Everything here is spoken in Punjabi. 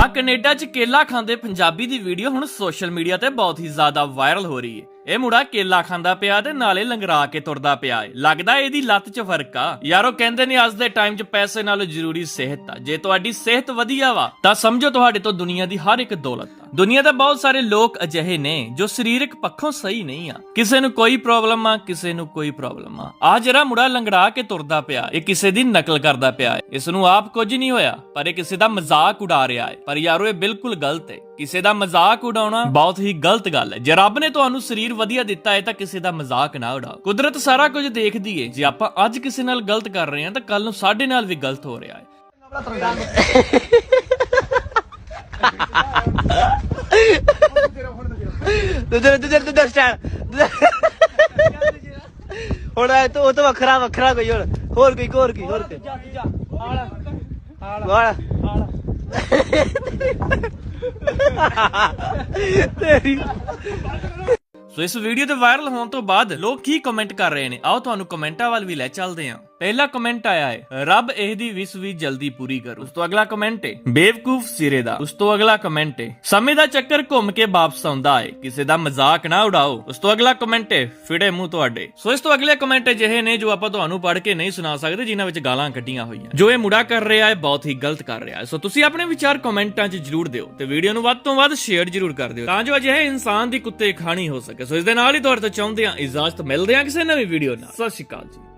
ਆ ਕੈਨੇਡਾ 'ਚ ਕੇਲਾ ਖਾਂਦੇ ਪੰਜਾਬੀ ਦੀ ਵੀਡੀਓ ਹੁਣ ਸੋਸ਼ਲ ਮੀਡੀਆ ਤੇ ਬਹੁਤ ਹੀ ਜ਼ਿਆਦਾ ਵਾਇਰਲ ਹੋ ਰਹੀ ਹੈ। ਇਹ ਮੁੰਡਾ ਕੇਲਾ ਖਾਂਦਾ ਪਿਆ ਤੇ ਨਾਲੇ ਲੰਗਰਾ ਕੇ ਤੁਰਦਾ ਪਿਆ ਏ। ਲੱਗਦਾ ਇਹਦੀ ਲੱਤ 'ਚ ਫ਼ਰਕ ਆ। ਯਾਰੋ, ਕਹਿੰਦੇ ਨੇ ਅੱਜ ਦੇ ਟਾਈਮ 'ਚ ਪੈਸੇ ਨਾਲੋਂ ਜ਼ਰੂਰੀ ਸਿਹਤ ਆ। ਜੇ ਤੁਹਾਡੀ ਸਿਹਤ ਵਧੀਆ ਵਾ, ਤਾਂ ਸਮਝੋ ਤੁਹਾਡੇ ਤੋਂ ਦੁਨੀਆ ਦੀ ਹਰ ਇੱਕ ਦੌਲਤ ਆ। ਦੁਨੀਆ ਦੇ ਬਹੁਤ ਸਾਰੇ ਲੋਕ ਅਜਿਹੇ ਨੇ ਜੋ ਸਰੀਰਕ ਪੱਖੋਂ ਸਹੀ ਨਹੀਂ ਆ। ਕਿਸੇ ਨੂੰ ਕੋਈ ਪ੍ਰੋਬਲਮ ਆ, ਕਿਸੇ ਨੂੰ ਕੋਈ ਪ੍ਰੋਬਲਮ ਆ। ਆ ਜਿਹੜਾ ਮੁੰਡਾ ਲੰਗੜਾ ਕੇ ਤੁਰਦਾ ਪਿਆ, ਇਹ ਕਿਸੇ ਦੀ ਨਕਲ ਕਰਦਾ ਪਿਆ ਹੈ ਇਸ ਨੂੰ ਆਪ ਕੁਝ ਨਹੀਂ ਹੋਇਆ, ਪਰ ਇਹ ਕਿਸੇ ਦਾ ਮਜ਼ਾਕ ਉਡਾ ਰਿਹਾ ਹੈ ਪਰ ਯਾਰੋ, ਇਹ ਬਿਲਕੁਲ ਗਲਤ ਹੈ ਕਿਸੇ ਦਾ ਮਜ਼ਾਕ ਉਡਾਉਣਾ ਬਹੁਤ ਹੀ ਗਲਤ ਗੱਲ ਹੈ। ਜੇ ਰੱਬ ਨੇ ਤੁਹਾਨੂੰ ਸਰੀਰ ਵਧੀਆ ਦਿੱਤਾ ਹੈ ਤਾਂ ਕਿਸੇ ਦਾ ਮਜ਼ਾਕ ਨਾ ਉਡਾਓ। ਕੁਦਰਤ ਸਾਰਾ ਕੁਝ ਦੇਖਦੀ ਹੈ। ਜੇ ਆਪਾਂ ਅੱਜ ਕਿਸੇ ਨਾਲ ਗਲਤ ਕਰ ਰਹੇ ਹਾਂ ਤਾਂ ਕੱਲ ਨੂੰ ਸਾਡੇ ਨਾਲ ਵੀ ਗਲਤ ਹੋ ਰਿਹਾ ਹੈ। ਦੂਜੇ ਦੂਜੇ ਦੂਜੇ ਸਟਾਈਲ ਹੁਣ ਇਹ ਤੋਂ ਉਹ ਤੋਂ ਵੱਖਰਾ ਵੱਖਰਾ ਕੋਈ ਹੋਰ। ਹੋਰ ਕੋਈ ਹੋਰ ਕੀ ਹੋਰ ਕੋਈ। ਵਾਲਾ। ਤੇਰੀ ਸੋ ਇਸ ਵੀਡੀਓ ਦੇ ਵਾਇਰਲ ਹੋਣ ਤੋਂ ਬਾਅਦ ਲੋਕ ਕੀ ਕਮੈਂਟ ਕਰ ਰਹੇ ਨੇ? ਆਓ ਤੁਹਾਨੂੰ ਕਮੈਂਟਾਂ ਵੱਲ ਵੀ ਲੈ ਚੱਲਦੇ ਹਾਂ। ਪਹਿਲਾ ਕਮੈਂਟ ਆਇਆ ਹੈ, ਰੱਬ ਇਹਦੀ ਵਿਸ ਵੀ ਜਲਦੀ ਪੂਰੀ ਕਰੂ। ਉਸ ਤੋਂ ਅਗਲਾ ਕਮੈਂਟ ਹੈ, ਬੇਵਕੂਫ ਸਿਰੇ ਦਾ। ਉਸ ਤੋਂ ਅਗਲਾ ਕਮੈਂਟ ਹੈ, ਸਮੇਂ ਦਾ ਚੱਕਰ ਘੁੰਮ ਕੇ ਵਾਪਸ ਆਉਂਦਾ ਹੈ। ਕਿਸੇ ਦਾ ਮਜ਼ਾਕ ਨਾ ਉਡਾਓ। ਉਸ ਤੋਂ ਅਗਲਾ ਕਮੈਂਟ ਹੈ, ਫਿੜੇ ਮੂੰਹ ਤੁਹਾਡੇ। ਸੋ ਇਸ ਤੋਂ ਅਗਲੇ ਕਮੈਂਟ ਜਿਹੇ ਨੇ ਜੋ ਆਪਾਂ ਤੁਹਾਨੂੰ ਪੜ੍ਹ ਕੇ ਨਹੀਂ ਸੁਣਾ ਸਕਦੇ, ਜਿਨ੍ਹਾਂ ਵਿੱਚ ਗਾਲਾਂ ਕੱਢੀਆਂ ਹੋਈਆਂ। ਜੋ ਇਹ ਮੁੰਡਾ ਕਰ ਰਿਹਾ ਹੈ, ਬਹੁਤ ਹੀ ਗਲਤ ਕਰ ਰਿਹਾ ਹੈ। ਸੋ ਤੁਸੀਂ ਆਪਣੇ ਵਿਚਾਰ ਕਮੈਂਟਾਂ 'ਚ ਜਰੂਰ ਦਿਓ ਤੇ ਵੀਡੀਓ ਨੂੰ ਵੱਧ ਤੋਂ ਵੱਧ ਸ਼ੇਅਰ ਜਰੂਰ ਕਰ ਦਿਓ, ਤਾਂ ਜੋ ਅਜਿਹੇ ਇਨਸਾਨ ਦੀ ਕੁੱਤੇ ਖਾਣੀ ਹੋ ਸਕੇ। ਸੋ ਇਸ ਦੇ ਨਾਲ ਹੀ ਤੁਹਾਡੇ ਤੋਂ ਚਾਹੁੰਦੇ ਹਾਂ ਇਜਾਜ਼ਤ, ਮਿਲਦੇ ਹਾਂ ਕਿਸੇ ਨਵੀਂ ਵੀਡੀਓ ਨਾਲ। ਸਤਿ ਸ਼੍ਰੀ ਅਕਾਲ ਜੀ।